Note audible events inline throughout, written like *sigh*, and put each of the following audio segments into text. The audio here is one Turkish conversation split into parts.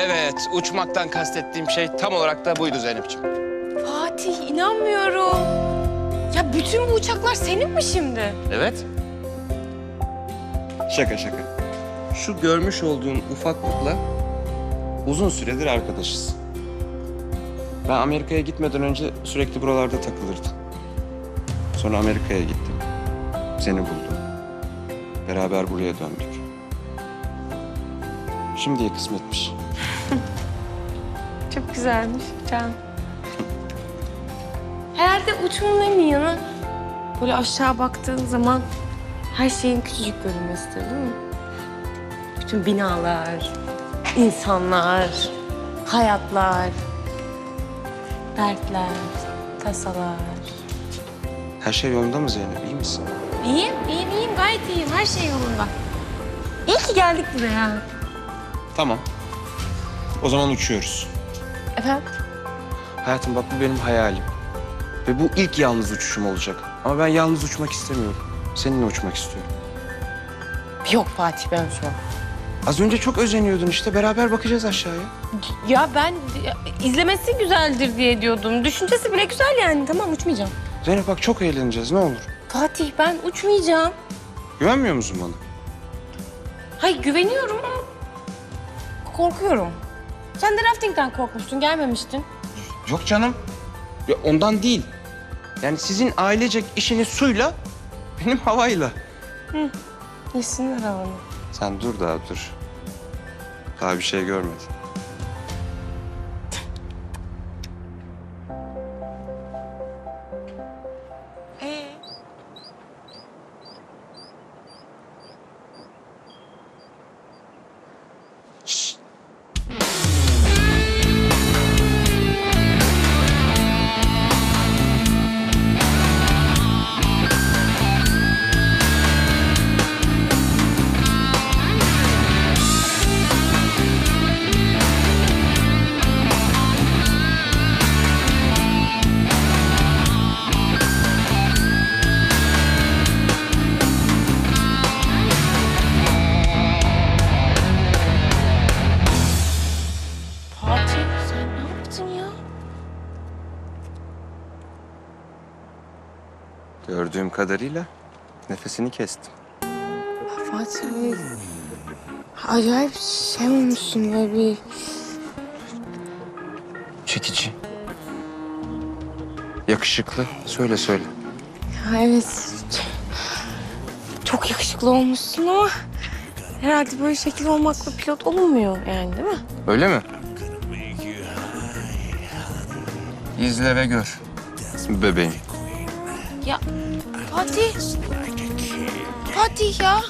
Evet, uçmaktan kastettiğim şey tam olarak da buydu Zeynep'ciğim. Fatih inanmıyorum. Ya bütün bu uçaklar senin mi şimdi? Evet. Şaka şaka. Şu görmüş olduğun ufaklıkla uzun süredir arkadaşız. Ben Amerika'ya gitmeden önce sürekli buralarda takılırdım. Sonra Amerika'ya gittim. Seni buldum. Beraber buraya döndük. Şimdiye kısmetmiş. *laughs* Çok güzelmiş Can. Herhalde uçmanın en iyi yanı böyle aşağı baktığın zaman her şeyin küçücük görünmesidir değil mi? Bütün binalar, insanlar, hayatlar, dertler, tasalar. Her şey yolunda mı Zeynep? İyi misin? İyiyim, iyiyim, iyiyim. Gayet iyiyim. Her şey yolunda. İyi ki geldik buraya. Tamam. O zaman uçuyoruz. Efendim? Hayatım bak bu benim hayalim. Ve bu ilk yalnız uçuşum olacak. Ama ben yalnız uçmak istemiyorum. Seninle uçmak istiyorum. Yok Fatih ben şu an. Az önce çok özeniyordun işte. Beraber bakacağız aşağıya. Ya ben ya, izlemesi güzeldir diye diyordum. Düşüncesi bile güzel yani. Tamam uçmayacağım. Zeynep bak çok eğleneceğiz. Ne olur. Fatih ben uçmayacağım. Güvenmiyor musun bana? Hayır güveniyorum ama korkuyorum. Sen de raftingden korkmuştun, gelmemiştin. Yok canım. Ya ondan değil. Yani sizin ailecek işiniz suyla, benim havayla. Yesinler havanı. Sen dur daha dur. Daha bir şey görmedin. Gördüğüm kadarıyla nefesini kestim. Fatih acayip şey olmuşsun böyle bir... Çekici. Yakışıklı. Söyle söyle. Ya evet çok yakışıklı olmuşsun ama herhalde böyle şekil olmakla pilot olunmuyor yani değil mi? Öyle mi? İzle ve gör. Bebeğim. Ya Fatih. Fatih ya.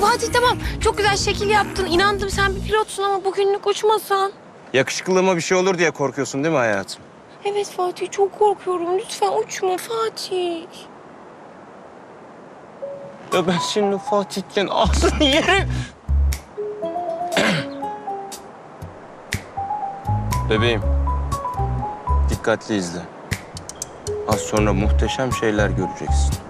Fatih tamam çok güzel şekil yaptın. İnandım sen bir pilotsun ama bugünlük uçmasan. Yakışıklığıma bir şey olur diye korkuyorsun değil mi hayatım? Evet Fatih çok korkuyorum. Lütfen uçma Fatih. Ya ben senin Fatih'ten ağzını yerim. Bebeğim. Dikkatli izle. Az sonra muhteşem şeyler göreceksin.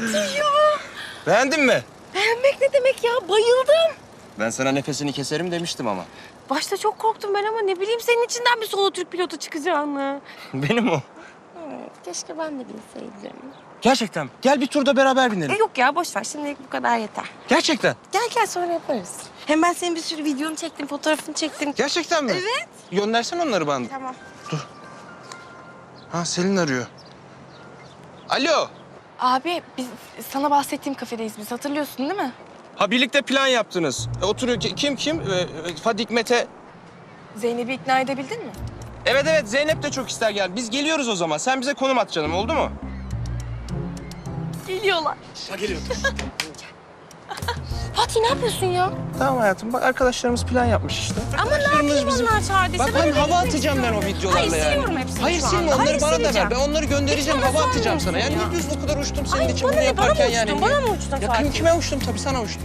Hadi ya. Beğendin mi? Beğenmek ne demek ya? Bayıldım. Ben sana nefesini keserim demiştim ama. Başta çok korktum ben ama ne bileyim senin içinden bir solo Türk pilotu çıkacağını. *laughs* Benim o. Evet, keşke ben de bilseydim. Gerçekten. Gel bir turda beraber binelim. E yok ya boş ver şimdilik bu kadar yeter. Gerçekten. Gel gel sonra yaparız. Hem ben senin bir sürü videonu çektim, fotoğrafını çektim. Gerçekten mi? Evet. Göndersen onları bana. Tamam. Ha Selin arıyor. Alo. Abi biz sana bahsettiğim kafedeyiz biz hatırlıyorsun değil mi? Ha birlikte plan yaptınız. E, oturuyor ki- kim kim? E, e, Fadik Mete. Zeynep'i ikna edebildin mi? Evet evet Zeynep de çok ister gel. Biz geliyoruz o zaman. Sen bize konum at canım oldu mu? Geliyorlar. Fatih ne yapıyorsun ya? Tamam hayatım bak arkadaşlarımız plan yapmış işte. Ama ne yapayım onlar çağırdıysa Bak ben hava atacağım ben o videolarla Hayır, yani. siliyorum hepsini Hayır silme onları Hayır, bana da ver. Ben onları göndereceğim hava atacağım sana. Yani ya. ne diyorsun o kadar uçtum senin Ay için bunu ne? Bana mı yaparken uçtun? yani. Bana mı uçtun Ya Fatih? kim kime uçtum tabii sana uçtum.